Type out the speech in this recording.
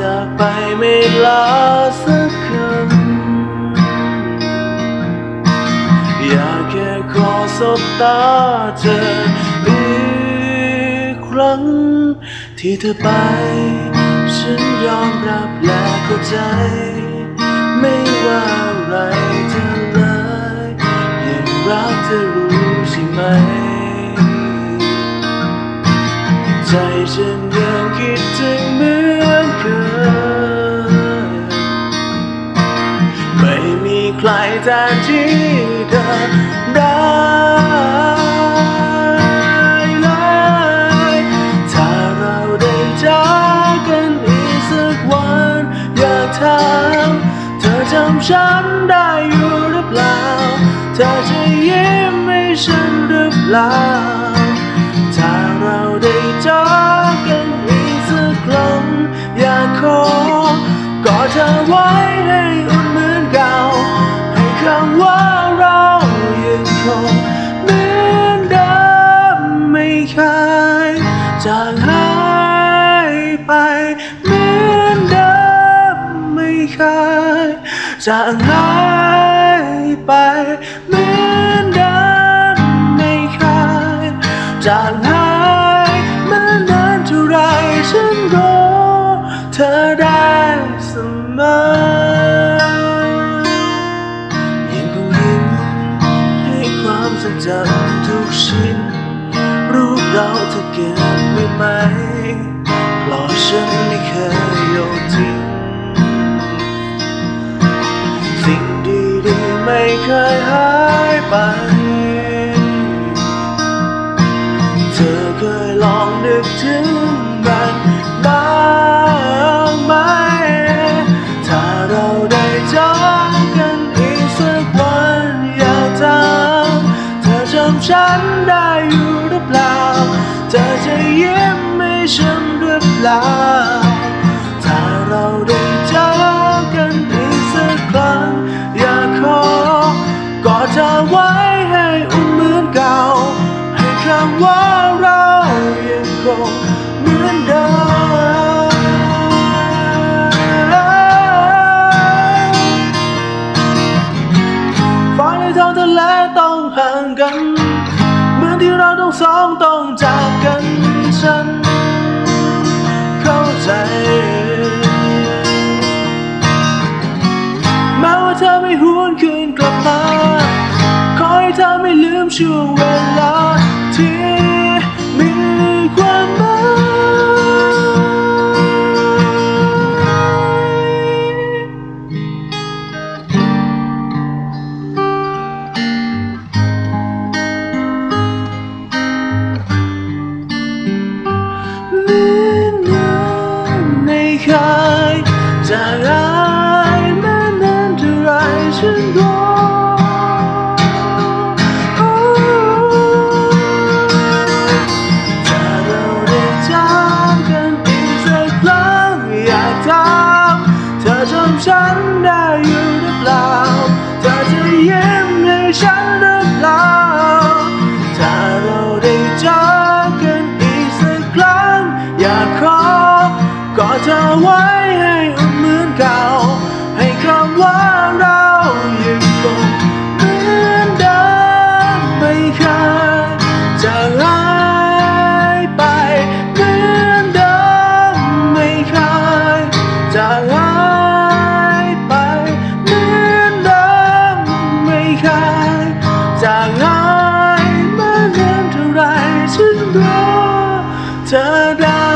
จาสักคำอยากแค่ขอสบตาเธออีกครั้ง ที่เธอไป ฉันยอมรับและเข้าใจ ไม่ว่าอะไรจะเลยยังรักเธอรู้ใช่ไหม ใจฉันยังคิดถึงเมือ เคยไม่มีใครแทนที่เธอได้เลย ถ้าเราได้จากกันอีกสักวันอยากถามเธอจำฉันได้อยู่หรือเปล่า เธอจะยิ้มให้ฉันหรือเปล่า เหมือนเดิมไม่เคยจางหายไปเหมือนเดิมไม่เคยจางหาย ไป เธอเคยลองนึกถึงมันบ้างไหม ถ้าเราได้จากกันอีกสักวันอยากถามเธอจำฉันได้อยู่หรือเปล่า เธอจะยิ้มให้ฉันหรือเปล่า อกอดเธอไว้ให้อุ่นเหมือนเก่า ให้คำว่าเรายังคงเหมือนเดิมฟ้าในท้องทะเลต้องห่างกัน เหมือนที่เราต้องสองต้องจากกันฉัน เข้าใจแม้ว่าเธอไม่หวนคืนกลับมา ไม่ลืมช่วงเวลาที่มีความหมายเหมือนเดิมไม่เคยจะร้า เธอไว้ให้อุ่นเหมือนเก่า ให้คำว่าเรายังคงเหมือนเดิมไม่เคยจะหายไปเหมือนเดิมไม่เคยจะหายไปเหมือนเดิมไม่เคยจะหายเหมือนเดิมเท่าไรฉันรอเธอได้